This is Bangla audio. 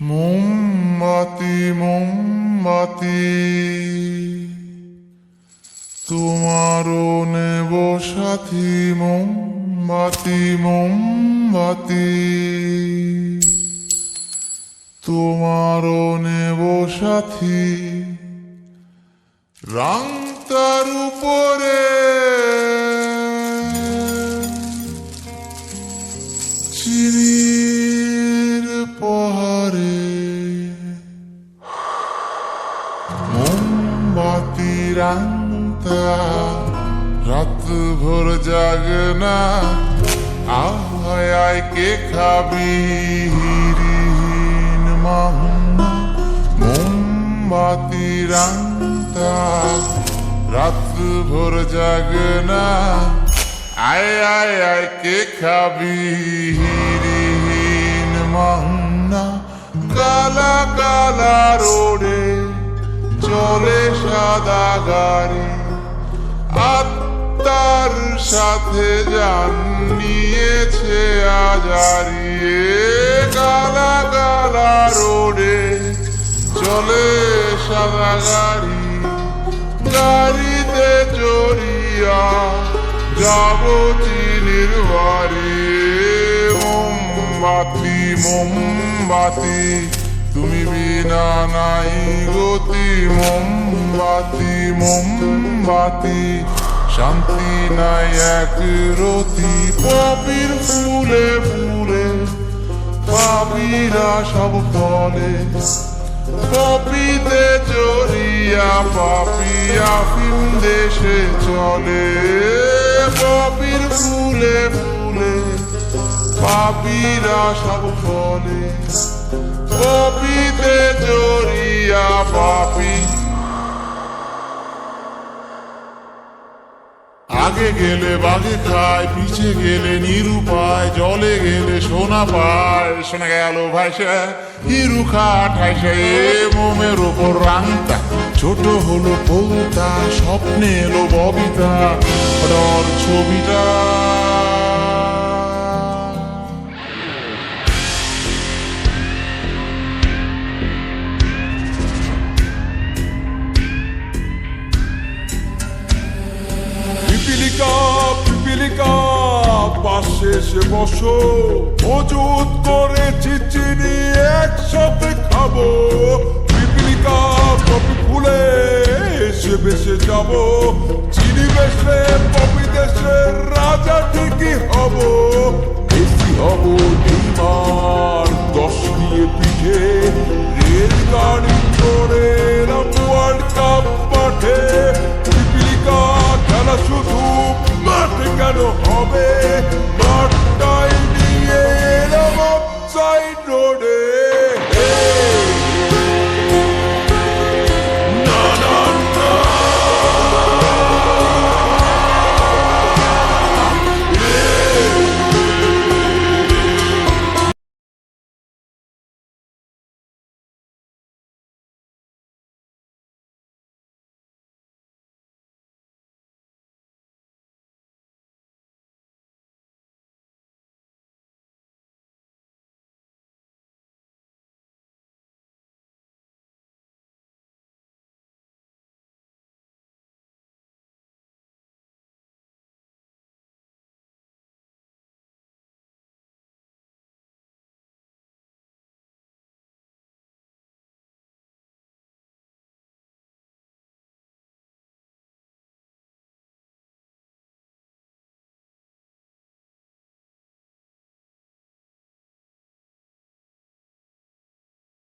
মোমবাতি মোমবাতি। তোমারও নেব সাথী মোমবাতি মোমবাতি। তোমারও নেব সাথী। রং তার উপরে। মোমবাতি রাংতা রাত ভোর জাগনা আয় আয় কে খাবি হিরিহীন মাহুনা মোমবাতি রাংতা রাত ভোর জাগনা আয় আয় আয়, কে খাবি হিরিহীন মাহুনা কালা কালা রোডে চলে সাদা গাড়ি। আত্মার সাথে জান নিয়েছে আজারিয়ে কালা কালা রোডে চলে সাদা গাড়ি। গাড়িতে চড়িয়া যাব চিনির বাড়ি। মোমবাতি মোমবাতি তুমি বিনা নাই গতি, মোমবাতি মোমবাতি। শান্তি নাই এক রতি, পাপির ফুলে ফুলে, পাপিরা সব ফলে। পপিতে চড়িয়া পাপিয়া আফিম দেশে চলে। পাপির ফুলে ফুলে, পাপিরা সব ফলে। আগে গেলে বাগে খায়, পিছে গেলে নিরু পায়, জলে গেলে সোনা পায়। শোনা গেল ভাইসা হিরু খাটাই মোমের ওপর রাংতা ছোট হলো পৌতা স্বপ্নে এলো ববিতা। ছবিটা এসে বসো। মজুত করে চিচিনি একসাথে খাব। পিপিলিকা পপি ফুলে এসে বেসে যাব। চিনি বেসে পপি দেশের রাজা ঠিকই হব। বেশি হব দশ দিয়ে পিঠে রেল গাড়ি করে